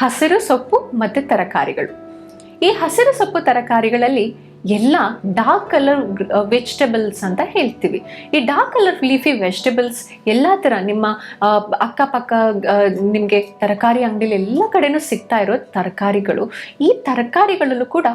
ಹಸಿರು ಸೊಪ್ಪು ಮತ್ತು ತರಕಾರಿಗಳು. ಈ ಹಸಿರು ಸೊಪ್ಪು ತರಕಾರಿಗಳಲ್ಲಿ ಎಲ್ಲ ಡಾರ್ಕ್ ಕಲರ್ ವೆಜಿಟೇಬಲ್ಸ್ ಅಂತ ಹೇಳ್ತೀವಿ. ಈ ಡಾರ್ಕ್ ಕಲರ್ ಲೀಫಿ ವೆಜಿಟೇಬಲ್ಸ್ ಎಲ್ಲ ಥರ ನಿಮ್ಮ ಅಕ್ಕಪಕ್ಕ ನಿಮಗೆ ತರಕಾರಿ ಅಂಗಡಿಲಿ ಎಲ್ಲ ಕಡೆನೂ ಸಿಗ್ತಾ ಇರೋ ತರಕಾರಿಗಳು, ಈ ತರಕಾರಿಗಳಲ್ಲೂ ಕೂಡ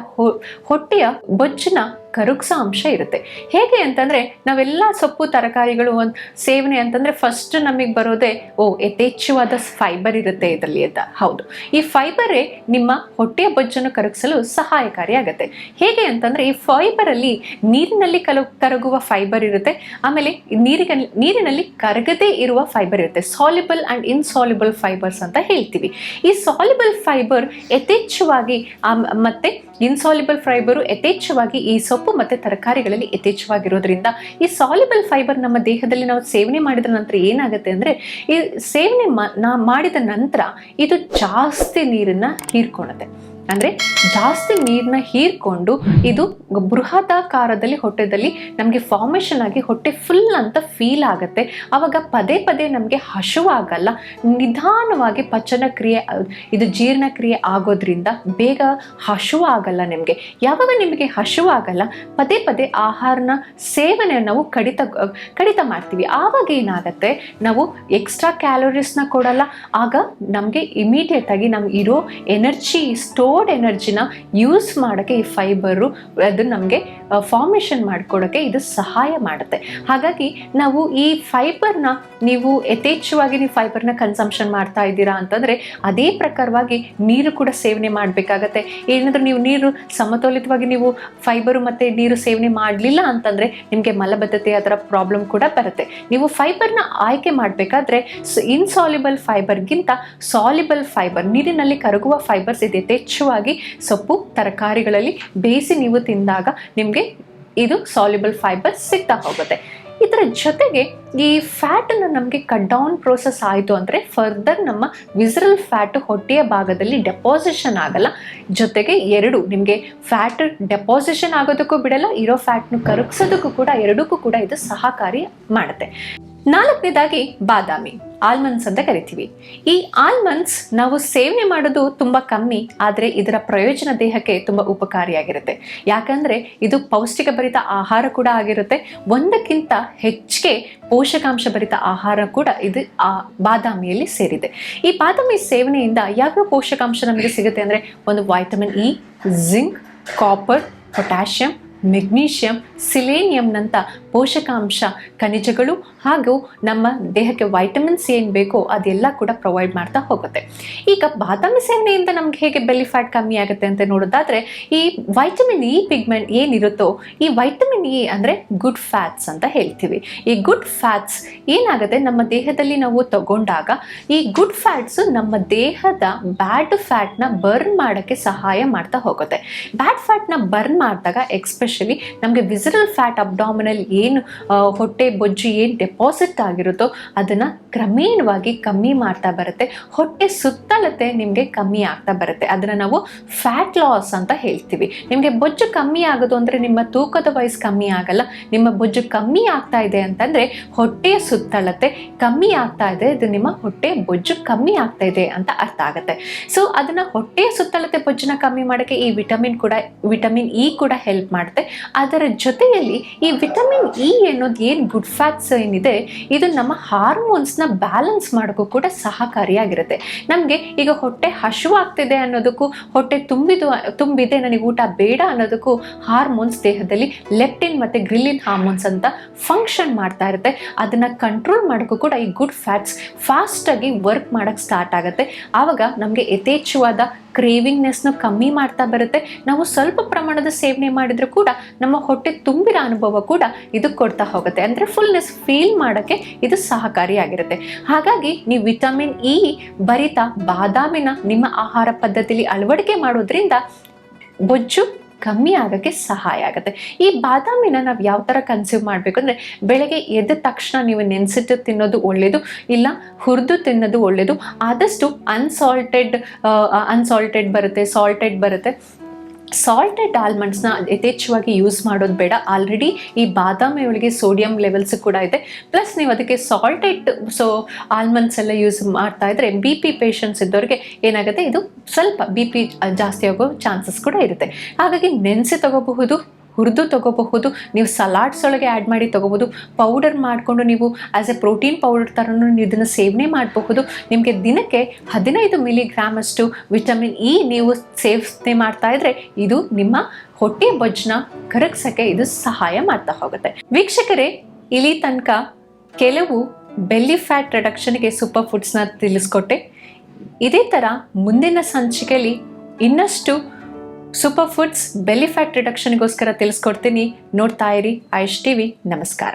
ಹೊಟ್ಟೆಯ ಬೊಜ್ಜನ್ನ ಕರಗಿಸೋ ಅಂಶ ಇರುತ್ತೆ. ಹೇಗೆ ಅಂತಂದರೆ ನಾವೆಲ್ಲ ಸೊಪ್ಪು, ತರಕಾರಿಗಳು ಒಂದು ಸೇವನೆ ಅಂತಂದರೆ ಫಸ್ಟ್ ನಮಗೆ ಬರೋದೇ, ಓ, ಯಥೇಚ್ಛವಾದ ಫೈಬರ್ ಇರುತ್ತೆ ಇದರಲ್ಲಿ ಅಂತ. ಹೌದು. ಈ ಫೈಬರೇ ನಿಮ್ಮ ಹೊಟ್ಟೆಯ ಬೊಜ್ಜನ್ನು ಕರಗಿಸಲು ಸಹಾಯಕಾರಿಯಾಗುತ್ತೆ ಹೇಗೆ ಅಂತಂದರೆ ಈ ಫೈಬರಲ್ಲಿ ನೀರಿನಲ್ಲಿ ಕಲ, ಕರಗುವ ಫೈಬರ್ ಇರುತ್ತೆ. ಆಮೇಲೆ ನೀರಿಗೆ ನೀರಿನಲ್ಲಿ ಕರಗದೇ ಇರುವ ಫೈಬರ್ ಇರುತ್ತೆ. ಸಾಲಿಬಲ್ ಆ್ಯಂಡ್ ಇನ್ಸಾಲಿಬಲ್ ಫೈಬರ್ಸ್ ಅಂತ ಹೇಳ್ತೀವಿ. ಈ ಸಾಲಿಬಲ್ ಫೈಬರ್ ಯಥೇಚ್ಛವಾಗಿ ಮತ್ತೆ ಇನ್ಸಾಲಿಬಲ್ ಫೈಬರು ಯಥೇಚ್ಛವಾಗಿ ಈ ಸೊಪ್ಪು ಮತ್ತು ತರಕಾರಿಗಳಲ್ಲಿ ಯಥೇಚ್ಛವಾಗಿರೋದ್ರಿಂದ ಈ ಸಾಲಿಬಲ್ ಫೈಬರ್ ನಮ್ಮ ದೇಹದಲ್ಲಿ ನಾವು ಸೇವನೆ ಮಾಡಿದ ನಂತರ ಏನಾಗುತ್ತೆ ಅಂದರೆ ಈ ಸೇವನೆ ಮಾಡಿದ ನಂತರ ಇದು ಜಾಸ್ತಿ ನೀರನ್ನು ಹೀರ್ಕೊಳ್ಳುತ್ತೆ ಅಂದರೆ ಜಾಸ್ತಿ ನೀರನ್ನ ಹೀರ್ಕೊಂಡು ಇದು ಬೃಹದಾಕಾರದಲ್ಲಿ, ಹೊಟ್ಟೆದಲ್ಲಿ ನಮಗೆ ಫಾರ್ಮೇಷನ್ ಆಗಿ ಹೊಟ್ಟೆ ಫುಲ್ ಅಂತ ಫೀಲ್ ಆಗುತ್ತೆ. ಆವಾಗ ಪದೇ ಪದೇ ನಮಗೆ ಹಸುವಾಗಲ್ಲ ನಿಧಾನವಾಗಿ ಪಚನ ಕ್ರಿಯೆ ಇದು ಜೀರ್ಣಕ್ರಿಯೆ ಆಗೋದ್ರಿಂದ ಬೇಗ ಹಶುವಾಗಲ್ಲ ನಿಮಗೆ. ಯಾವಾಗ ನಿಮಗೆ ಹಸುವಾಗಲ್ಲ ಪದೇ ಪದೇ ಆಹಾರನ ಸೇವನೆ ನಾವು ಕಡಿತ ಕಡಿತ ಮಾಡ್ತೀವಿ. ಆವಾಗ ಏನಾಗುತ್ತೆ, ನಾವು ಎಕ್ಸ್ಟ್ರಾ ಕ್ಯಾಲೋರೀಸ್ನ ಕೊಡಲ್ಲ. ಆಗ ನಮಗೆ ಇಮಿಡಿಯೇಟ್ ಆಗಿ ನಮ್ಗೆ ಇರೋ ಎನರ್ಜಿ ಸ್ಟೋರ್ಡ್ ಎನರ್ಜಿನ ಯೂಸ್ ಮಾಡೋಕ್ಕೆ ಈ ಫೈಬರು ಅದು ನಮಗೆ ಫಾರ್ಮೇಷನ್ ಮಾಡ್ಕೊಡೋಕ್ಕೆ ಇದು ಸಹಾಯ ಮಾಡುತ್ತೆ. ಹಾಗಾಗಿ ನಾವು ಈ ಫೈಬರ್ನ ನೀವು ಯಥೇಚ್ಛವಾಗಿ ನೀವು ಫೈಬರ್ನ ಕನ್ಸಂಪ್ಷನ್ ಮಾಡ್ತಾ ಇದ್ದೀರಾ ಅಂತಂದರೆ ಅದೇ ಪ್ರಕಾರವಾಗಿ ನೀರು ಕೂಡ ಸೇವನೆ ಮಾಡಬೇಕಾಗತ್ತೆ. ಏನಾದರೂ ನೀವು ನೀರು ಸಮತೋಲಿತವಾಗಿ ನೀವು ಫೈಬರು ಮತ್ತು ನೀರು ಸೇವನೆ ಮಾಡಲಿಲ್ಲ ಅಂತಂದರೆ ನಿಮಗೆ ಮಲಬದ್ಧತೆ ಅದರ ಪ್ರಾಬ್ಲಮ್ ಕೂಡ ಬರುತ್ತೆ. ನೀವು ಫೈಬರ್ನ ಆಯ್ಕೆ ಮಾಡಬೇಕಾದ್ರೆ ಇನ್ಸಾಲಿಬಲ್ ಫೈಬರ್ಗಿಂತ ಸಾಲಿಬಲ್ ಫೈಬರ್ ನೀರಿನಲ್ಲಿ ಕರಗುವ ಫೈಬರ್ಸ್ ಇದು ಯಥೇಚ್ಛವಾಗಿ ಸೊಪ್ಪು, ತರಕಾರಿಗಳಲ್ಲಿ ಬೇಯಿಸಿ ನೀವು ತಿಂದಾಗ ನಿಮಗೆ ಇದು ಸಾಲ್ಯುಬಲ್ ಫೈಬರ್ ಸಿಗ್ತಾ ಹೋಗುತ್ತೆ. ಇದರ ಜೊತೆಗೆ ಈ ಫ್ಯಾಟನ್ನು ನಮಗೆ ಕಟ್ ಡೌನ್ ಪ್ರೋಸೆಸ್ ಆಯಿತು ಅಂದರೆ ಫರ್ದರ್ ನಮ್ಮ ವಿಸರಲ್ ಫ್ಯಾಟ್ ಹೊಟ್ಟೆಯ ಭಾಗದಲ್ಲಿ ಡೆಪಾಸಿಷನ್ ಆಗಲ್ಲ. ಜೊತೆಗೆ ಎರಡು, ನಿಮಗೆ ಫ್ಯಾಟ್ ಡೆಪಾಸಿಷನ್ ಆಗೋದಕ್ಕೂ ಬಿಡಲ್ಲ, ಇರೋ ಫ್ಯಾಟ್ನ ಕರಗಿಸೋದಕ್ಕೂ ಕೂಡ, ಎರಡಕ್ಕೂ ಕೂಡ ಇದು ಸಹಕಾರಿ ಮಾಡುತ್ತೆ. ನಾಲ್ಕನೇದಾಗಿ ಬಾದಾಮಿ ಆಲ್ಮಂಡ್ಸ್ ಅಂತ ಕರಿತೀವಿ. ಈ ಆಲ್ಮಂಡ್ಸ್ ನಾವು ಸೇವನೆ ಮಾಡೋದು ತುಂಬ ಕಮ್ಮಿ, ಆದರೆ ಇದರ ಪ್ರಯೋಜನ ದೇಹಕ್ಕೆ ತುಂಬ ಉಪಕಾರಿಯಾಗಿರುತ್ತೆ. ಯಾಕಂದರೆ ಇದು ಪೌಷ್ಟಿಕ ಭರಿತ ಆಹಾರ ಕೂಡ ಆಗಿರುತ್ತೆ. ಒಂದಕ್ಕಿಂತ ಹೆಚ್ಚಿಗೆ ಪೋಷಕಾಂಶ ಭರಿತ ಆಹಾರ ಕೂಡ ಇದು ಆ ಬಾದಾಮಿಯಲ್ಲಿ ಸೇರಿದೆ. ಈ ಬಾದಾಮಿ ಸೇವನೆಯಿಂದ ಯಾವ ಪೋಷಕಾಂಶ ನಮಗೆ ಸಿಗುತ್ತೆ ಅಂದರೆ ಒಂದು vitamin E zinc copper potassium magnesium ಸಿಲೇನಿಯಂನಂಥ ಪೋಷಕಾಂಶ ಖನಿಜಗಳು ಹಾಗೂ ನಮ್ಮ ದೇಹಕ್ಕೆ ವೈಟಮಿನ್ಸ್ ಏನು ಬೇಕೋ ಅದೆಲ್ಲ ಕೂಡ ಪ್ರೊವೈಡ್ ಮಾಡ್ತಾ ಹೋಗುತ್ತೆ. ಈಗ ಬಾದಾಮಿ ಸೇವನೆಯಿಂದ ನಮ್ಗೆ ಹೇಗೆ ಬೆಲ್ಲಿ ಫ್ಯಾಟ್ ಕಮ್ಮಿ ಆಗುತ್ತೆ ಅಂತ ನೋಡೋದಾದರೆ, ಈ ವೈಟಮಿನ್ ಇ ಪಿಗ್ಮೆಂಟ್ ಏನಿರುತ್ತೋ, ಈ ವೈಟಮಿನ್ ಇ ಅಂದರೆ ಗುಡ್ ಫ್ಯಾಟ್ಸ್ ಅಂತ ಹೇಳ್ತೀವಿ. ಈ ಗುಡ್ ಫ್ಯಾಟ್ಸ್ ಏನಾಗುತ್ತೆ? ನಮ್ಮ ದೇಹದಲ್ಲಿ ನಾವು ತಗೊಂಡಾಗ ಈ ಗುಡ್ ಫ್ಯಾಟ್ಸು ನಮ್ಮ ದೇಹದ ಬ್ಯಾಡ್ ಫ್ಯಾಟ್ನ ಬರ್ನ್ ಮಾಡೋಕ್ಕೆ ಸಹಾಯ ಮಾಡ್ತಾ ಹೋಗುತ್ತೆ. ಬ್ಯಾಡ್ ಫ್ಯಾಟ್ನ ಬರ್ನ್ ಮಾಡಿದಾಗ ಎಕ್ಸ್ಪೆಷಲಿ ನಮಗೆ ವಿಸರಲ್ ಫ್ಯಾಟ್ ಅಬ್ಡಾಮಿನಲ್ ಏನು ಹೊಟ್ಟೆ, ಬೊಜ್ಜು ಏನು ಡೆಪಾಸಿಟ್ ಆಗಿರುತ್ತೋ ಅದನ್ನು ಕ್ರಮೇಣವಾಗಿ ಕಮ್ಮಿ ಮಾಡ್ತಾ ಬರುತ್ತೆ. ಹೊಟ್ಟೆ ಸುತ್ತಳತೆ ನಿಮಗೆ ಕಮ್ಮಿ ಆಗ್ತಾ ಬರುತ್ತೆ. ಅದನ್ನು ನಾವು ಫ್ಯಾಟ್ ಲಾಸ್ ಅಂತ ಹೇಳ್ತೀವಿ. ನಿಮಗೆ ಬೊಜ್ಜು ಕಮ್ಮಿ ಆಗೋದು ಅಂದರೆ ನಿಮ್ಮ ತೂಕದ ವಯಸ್ಸು ಕಮ್ಮಿ ಆಗಲ್ಲ. ನಿಮ್ಮ ಬೊಜ್ಜು ಕಮ್ಮಿ ಆಗ್ತಾ ಇದೆ ಅಂತಂದರೆ ಹೊಟ್ಟೆಯ ಸುತ್ತಳತೆ ಕಮ್ಮಿ ಆಗ್ತಾ ಇದೆ, ಇದು ನಿಮ್ಮ ಹೊಟ್ಟೆ ಬೊಜ್ಜು ಕಮ್ಮಿ ಆಗ್ತಾ ಇದೆ ಅಂತ ಅರ್ಥ ಆಗುತ್ತೆ. ಸೊ ಅದನ್ನು ಹೊಟ್ಟೆಯ ಸುತ್ತಳತೆ ಬೊಜ್ಜನ್ನ ಕಮ್ಮಿ ಮಾಡೋಕ್ಕೆ ಈ ವಿಟಮಿನ್ ಕೂಡ, ವಿಟಮಿನ್ ಇ ಕೂಡ ಹೆಲ್ಪ್ ಮಾಡುತ್ತೆ. ಅದರ ಜೊತೆಯಲ್ಲಿ ಈ ವಿಟಮಿನ್ ಇ ಅನ್ನೋದು ಏನು ಗುಡ್ ಫ್ಯಾಟ್ಸ್ ಏನಿದೆ, ಇದು ನಮ್ಮ ಹಾರ್ಮೋನ್ಸ್ನ ಬ್ಯಾಲೆನ್ಸ್ ಮಾಡೋಕ್ಕೂ ಕೂಡ ಸಹಕಾರಿಯಾಗಿರುತ್ತೆ. ನಮಗೆ ಈಗ ಹೊಟ್ಟೆ ಹಶುವಾಗ್ತಿದೆ ಅನ್ನೋದಕ್ಕೂ, ಹೊಟ್ಟೆ ತುಂಬಿದು, ತುಂಬಿದೆ, ನನಗೆ ಊಟ ಬೇಡ ಅನ್ನೋದಕ್ಕೂ ಹಾರ್ಮೋನ್ಸ್ ದೇಹದಲ್ಲಿ ಲೆಪ್ಟಿನ್ ಮತ್ತು ಗ್ರಿಲಿನ್ ಹಾರ್ಮೋನ್ಸ್ ಅಂತ ಫಂಕ್ಷನ್ ಮಾಡ್ತಾ ಇರುತ್ತೆ. ಅದನ್ನು ಕಂಟ್ರೋಲ್ ಮಾಡೋಕ್ಕೂ ಕೂಡ ಈ ಗುಡ್ ಫ್ಯಾಟ್ಸ್ ಫಾಸ್ಟಾಗಿ ವರ್ಕ್ ಮಾಡೋಕ್ಕೆ ಸ್ಟಾರ್ಟ್ ಆಗುತ್ತೆ. ಆವಾಗ ನಮಗೆ ಯಥೇಚ್ಛವಾದ ಕ್ರೇವಿಂಗ್ನೆಸ್ನ ಕಮ್ಮಿ ಮಾಡ್ತಾ ಬರುತ್ತೆ. ನಾವು ಸ್ವಲ್ಪ ಪ್ರಮಾಣದ ಸೇವನೆ ಮಾಡಿದರೂ ಕೂಡ, ನಮ್ಮ ಹೊಟ್ಟೆ ತುಂಬಿರೋ ಅನುಭವ ಕೂಡ ಇದು ಕೊಡ್ತಾ ಹೋಗುತ್ತೆ. ಅಂದರೆ ಫುಲ್ನೆಸ್ ಫೀಲ್ ಮಾಡೋಕ್ಕೆ ಇದು ಸಹಕಾರಿಯಾಗಿರುತ್ತೆ ಹಾಗಾಗಿ ನೀವು ವಿಟಮಿನ್ ಇ ಭರಿತ ಬಾದಾಮಿನ ನಿಮ್ಮ ಆಹಾರ ಪದ್ಧತಿಯಲ್ಲಿ ಅಳವಡಿಕೆ ಮಾಡೋದ್ರಿಂದ ಬೊಜ್ಜು ಕಮ್ಮಿ ಆಗೋಕ್ಕೆ ಸಹಾಯ ಆಗುತ್ತೆ. ಈ ಬಾದಾಮಿನ ನಾವು ಯಾವ ಥರ ಕನ್ಸ್ಯೂಮ್ ಮಾಡಬೇಕು ಅಂದರೆ, ಬೆಳಗ್ಗೆ ಎದ್ದ ತಕ್ಷಣ ನೀವು ನೆನೆಸಿಟ್ಟು ತಿನ್ನೋದು ಒಳ್ಳೆಯದು ಇಲ್ಲ ಹುರಿದು ತಿನ್ನೋದು ಒಳ್ಳೆಯದು ಆದಷ್ಟು ಅನ್ಸಾಲ್ಟೆಡ್ ಅನ್ಸಾಲ್ಟೆಡ್ ಬರುತ್ತೆ ಸಾಲ್ಟೆಡ್ ಬರುತ್ತೆ. ಸಾಲ್ಟೆಡ್ ಆಲ್ಮಂಡ್ಸ್ನ ಯಥೇಚ್ಛವಾಗಿ ಯೂಸ್ ಮಾಡೋದು ಬೇಡ. ಆಲ್ರೆಡಿ ಈ ಬಾದಾಮಿ ಒಳಗೆ ಸೋಡಿಯಂ ಲೆವೆಲ್ಸ್ ಕೂಡ ಇದೆ. ಪ್ಲಸ್ ನೀವು ಅದಕ್ಕೆ ಸಾಲ್ಟೆಡ್ ಸೊ ಆಲ್ಮಂಡ್ಸ್ ಎಲ್ಲ ಯೂಸ್ ಮಾಡ್ತಾ ಇದ್ರೆ ಬಿ ಪಿ ಪೇಷಂಟ್ಸ್ ಇದ್ದವ್ರಿಗೆ ಏನಾಗುತ್ತೆ? ಇದು ಸ್ವಲ್ಪ ಬಿ ಪಿ ಜಾಸ್ತಿ ಆಗೋ ಚಾನ್ಸಸ್ ಕೂಡ ಇರುತ್ತೆ. ಹಾಗಾಗಿ ನೆನೆಸಿ ತಗೋಬಹುದು. ಹುರಿದು ತಗೋಬಹುದು, ನೀವು ಸಲಾಡ್ಸ್ ಒಳಗೆ ಆ್ಯಡ್ ಮಾಡಿ ತಗೋಬಹುದು. ಪೌಡರ್ ಮಾಡಿಕೊಂಡು ನೀವು ಆ್ಯಸ್ ಎ ಪ್ರೋಟೀನ್ ಪೌಡರ್ ಥರನೂ ನೀವು ಇದನ್ನು ಸೇವನೆ ಮಾಡಬಹುದು. ನಿಮಗೆ ದಿನಕ್ಕೆ ಹದಿನೈದು ಮಿಲಿಗ್ರಾಮ್ ಅಷ್ಟು ವಿಟಮಿನ್ ಇ ನೀವು ಸೇವನೆ ಮಾಡ್ತಾ ಇದ್ರೆ ಇದು ನಿಮ್ಮ ಹೊಟ್ಟೆ ಬೊಜ್ಜನ್ನ ಕರಗಿಸೋಕ್ಕೆ ಇದು ಸಹಾಯ ಮಾಡ್ತಾ ಹೋಗುತ್ತೆ. ವೀಕ್ಷಕರೇ, ಇಲ್ಲಿ ತನಕ ಕೆಲವು ಬೆಲ್ಲಿ ಫ್ಯಾಟ್ ರಿಡಕ್ಷನ್ಗೆ ಸೂಪರ್ ಫುಡ್ಸ್ನ ತಿಳಿಸ್ಕೊಟ್ಟೆ. ಇದೇ ಥರ ಮುಂದಿನ ಸಂಚಿಕೆಯಲ್ಲಿ ಇನ್ನಷ್ಟು ಸೂಪರ್ ಫುಡ್ಸ್ ಬೆಲಿ ಫ್ಯಾಟ್ ರಿಡಕ್ಷನ್ಗೋಸ್ಕರ ತಿಳಿಸ್ಕೊಡ್ತೀನಿ. ನೋಡ್ತಾ ಇರಿ ಆಯುಷ್ ಟಿವಿ ನಮಸ್ಕಾರ.